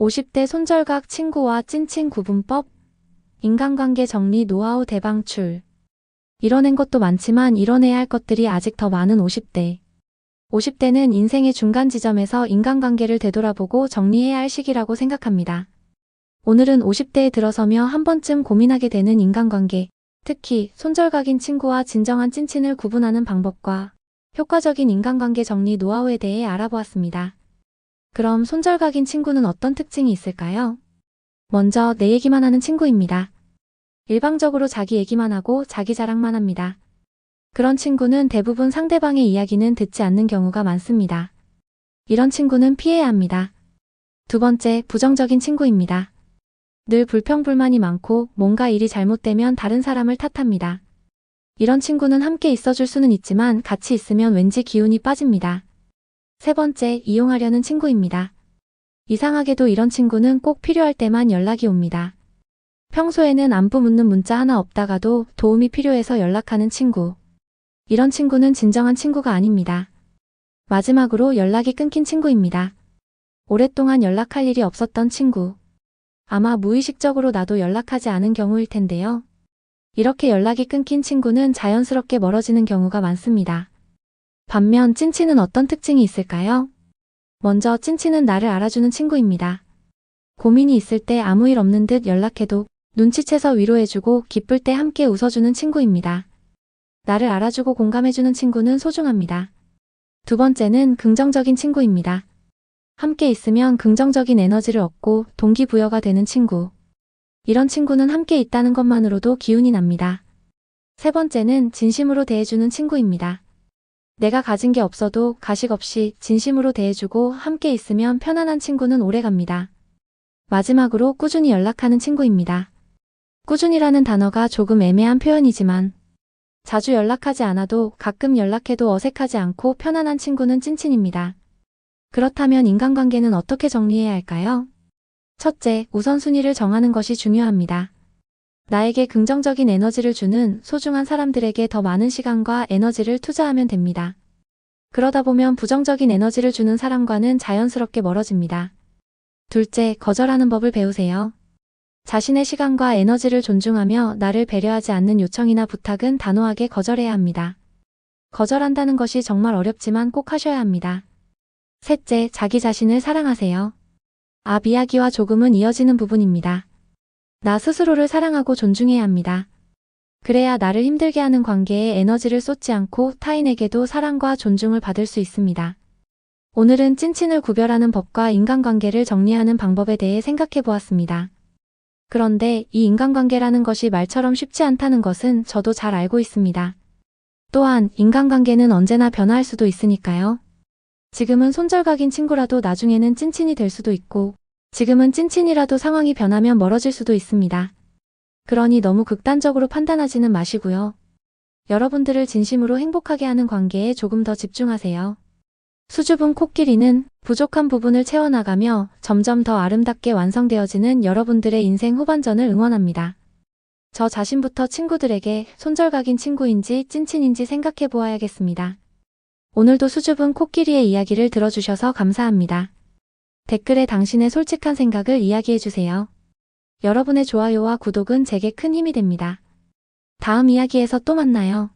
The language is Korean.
50대 손절각 친구와 찐친 구분법, 인간관계 정리 노하우 대방출. 이뤄낸 것도 많지만 이뤄내야 할 것들이 아직 더 많은 50대. 50대는 인생의 중간 지점에서 인간관계를 되돌아보고 정리해야 할 시기라고 생각합니다. 오늘은 50대에 들어서며 한 번쯤 고민하게 되는 인간관계, 특히 손절각인 친구와 진정한 찐친을 구분하는 방법과 효과적인 인간관계 정리 노하우에 대해 알아보았습니다. 그럼 손절각인 친구는 어떤 특징이 있을까요? 먼저 내 얘기만 하는 친구입니다. 일방적으로 자기 얘기만 하고 자기 자랑만 합니다. 그런 친구는 대부분 상대방의 이야기는 듣지 않는 경우가 많습니다. 이런 친구는 피해야 합니다. 두 번째, 부정적인 친구입니다. 늘 불평불만이 많고 뭔가 일이 잘못되면 다른 사람을 탓합니다. 이런 친구는 함께 있어줄 수는 있지만 같이 있으면 왠지 기운이 빠집니다. 세 번째, 이용하려는 친구입니다. 이상하게도 이런 친구는 꼭 필요할 때만 연락이 옵니다. 평소에는 안부 묻는 문자 하나 없다가도 도움이 필요해서 연락하는 친구. 이런 친구는 진정한 친구가 아닙니다. 마지막으로 연락이 끊긴 친구입니다. 오랫동안 연락할 일이 없었던 친구. 아마 무의식적으로 나도 연락하지 않은 경우일 텐데요. 이렇게 연락이 끊긴 친구는 자연스럽게 멀어지는 경우가 많습니다. 반면 찐친은 어떤 특징이 있을까요? 먼저 찐친은 나를 알아주는 친구입니다. 고민이 있을 때 아무 일 없는 듯 연락해도 눈치채서 위로해주고 기쁠 때 함께 웃어주는 친구입니다. 나를 알아주고 공감해주는 친구는 소중합니다. 두 번째는 긍정적인 친구입니다. 함께 있으면 긍정적인 에너지를 얻고 동기부여가 되는 친구. 이런 친구는 함께 있다는 것만으로도 기운이 납니다. 세 번째는 진심으로 대해주는 친구입니다. 내가 가진 게 없어도 가식 없이 진심으로 대해주고 함께 있으면 편안한 친구는 오래 갑니다. 마지막으로 꾸준히 연락하는 친구입니다. 꾸준이라는 단어가 조금 애매한 표현이지만 자주 연락하지 않아도 가끔 연락해도 어색하지 않고 편안한 친구는 찐친입니다. 그렇다면 인간관계는 어떻게 정리해야 할까요? 첫째, 우선순위를 정하는 것이 중요합니다. 나에게 긍정적인 에너지를 주는 소중한 사람들에게 더 많은 시간과 에너지를 투자하면 됩니다. 그러다 보면 부정적인 에너지를 주는 사람과는 자연스럽게 멀어집니다. 둘째, 거절하는 법을 배우세요. 자신의 시간과 에너지를 존중하며 나를 배려하지 않는 요청이나 부탁은 단호하게 거절해야 합니다. 거절한다는 것이 정말 어렵지만 꼭 하셔야 합니다. 셋째, 자기 자신을 사랑하세요. 앞 이야기와 조금은 이어지는 부분입니다. 나 스스로를 사랑하고 존중해야 합니다. 그래야 나를 힘들게 하는 관계에 에너지를 쏟지 않고 타인에게도 사랑과 존중을 받을 수 있습니다. 오늘은 찐친을 구별하는 법과 인간관계를 정리하는 방법에 대해 생각해 보았습니다. 그런데 이 인간관계라는 것이 말처럼 쉽지 않다는 것은 저도 잘 알고 있습니다. 또한 인간관계는 언제나 변화할 수도 있으니까요. 지금은 손절각인 친구라도 나중에는 찐친이 될 수도 있고, 지금은 찐친이라도 상황이 변하면 멀어질 수도 있습니다. 그러니 너무 극단적으로 판단하지는 마시고요. 여러분들을 진심으로 행복하게 하는 관계에 조금 더 집중하세요. 수줍은 코끼리는 부족한 부분을 채워나가며 점점 더 아름답게 완성되어지는 여러분들의 인생 후반전을 응원합니다. 저 자신부터 친구들에게 손절각인 친구인지 찐친인지 생각해 보아야겠습니다. 오늘도 수줍은 코끼리의 이야기를 들어주셔서 감사합니다. 댓글에 당신의 솔직한 생각을 이야기해 주세요. 여러분의 좋아요와 구독은 제게 큰 힘이 됩니다. 다음 이야기에서 또 만나요.